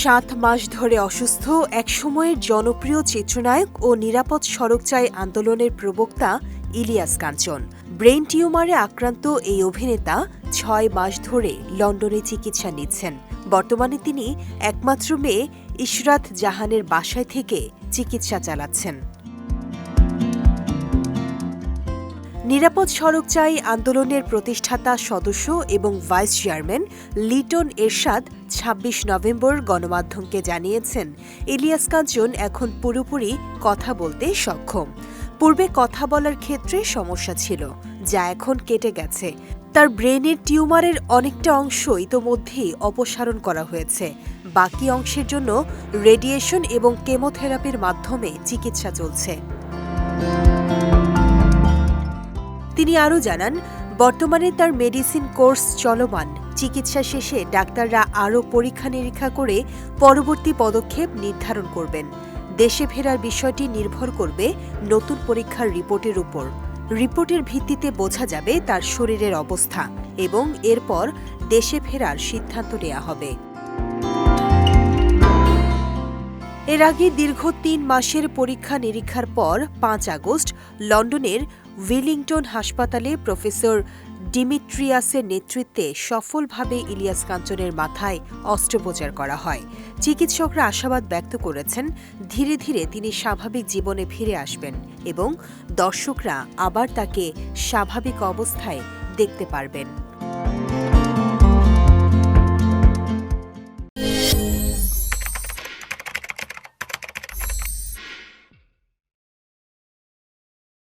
সাত মাস ধরে অসুস্থ, একসময়ের জনপ্রিয় চিত্রনায়ক ও নিরাপদ সড়ক চাই আন্দোলনের প্রবক্তা ইলিয়াস কাঞ্চন। ব্রেন টিউমারে আক্রান্ত এই অভিনেতা ছয় মাস ধরে লন্ডনে চিকিৎসা নিচ্ছেন। বর্তমানে তিনি একমাত্র মেয়ে ইশরাত জাহানের বাসায় থেকে চিকিৎসা চালাচ্ছেন। নিরাপদ সড়ক চাই আন্দোলনের প্রতিষ্ঠাতা সদস্য এবং vice chairman Liton Ershad ২৬ November গণমাধ্যমকে জানিয়েছেন। ইলিয়াস কাঞ্চন এখন পুরোপুরি কথা বলতে সক্ষম। পূর্বে কথা বলার ক্ষেত্রে সমস্যা ছিল, যা এখন কেটে গেছে। তার ব্রেনের টিউমারের অনেকটা অংশ ইতোমধ্যেই অপসারণ করা হয়েছে। বাকি অংশের জন্য রেডিয়েশন এবং কেমোথেরাপির মাধ্যমে চিকিৎসা চলছে। তিনি আরও জানান, বর্তমানে তার মেডিসিন কোর্স চলমান। চিকিৎসা শেষে ডাক্তাররা আরও পরীক্ষা নিরীক্ষা করে পরবর্তী পদক্ষেপ নির্ধারণ করবেন। দেশে ফেরার বিষয়টি নির্ভর করবে নতুন পরীক্ষার রিপোর্টের উপর। রিপোর্টের ভিত্তিতে বোঝা যাবে তার শরীরের অবস্থা এবং এরপর দেশে ফেরার সিদ্ধান্ত নেওয়া হবে। এর আগে দীর্ঘ তিন মাসের পরীক্ষা নিরীক্ষার পর পাঁচ আগস্ট লন্ডনের উইলিংটন হাসপাতালে প্রফেসর ডিমিট্রিয়াসের নেতৃত্বে সফলভাবে ইলিয়াস কাঞ্চনের মাথায় অস্ত্রোপচার করা হয়। চিকিৎসকরা আশাবাদ ব্যক্ত করেছেন, ধীরে ধীরে তিনি স্বাভাবিক জীবনে ফিরে আসবেন এবং দর্শকরা আবার তাকে স্বাভাবিক অবস্থায় দেখতে পারবেন।